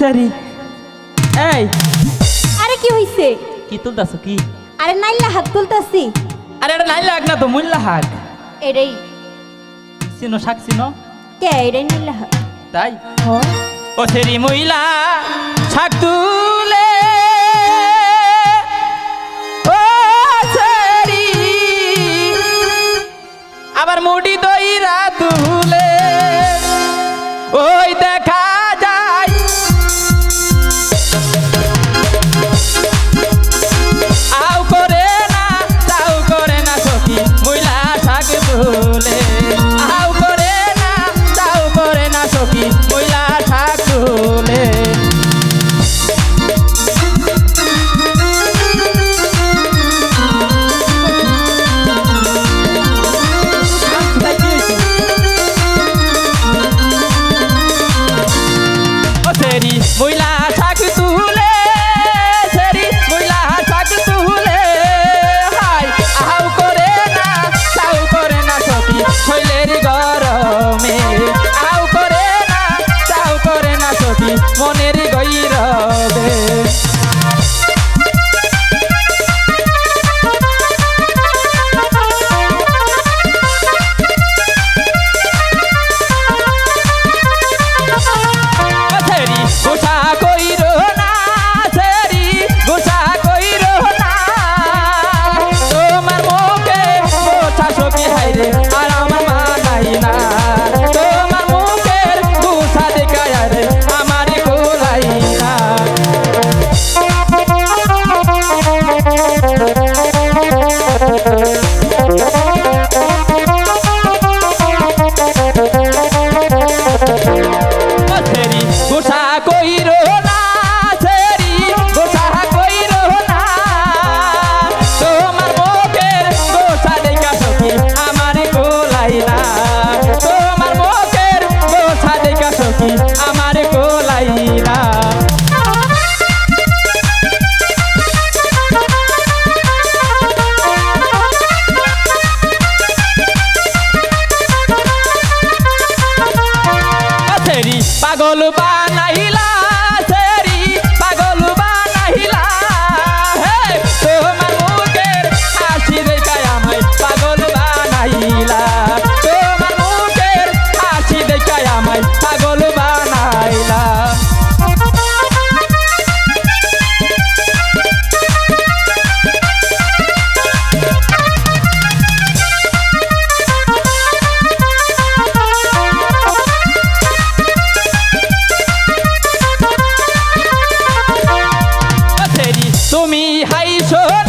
সারি এই। আরে কি হইছে? কি তুলতাছ কি? আরে নাইলা হাত তুলতাছি। আরে এটা নাইলা হাত না তো মুল্লা হাত। এটাই সিনো শাক চিনো? কে এটাই নাইলা হাত? তাই? ও সেরি মহিলা শাক তুলে। ও সেরি। আবার মুডি দইরা তুলে। ওই হলে রাধে তুমি হাইছো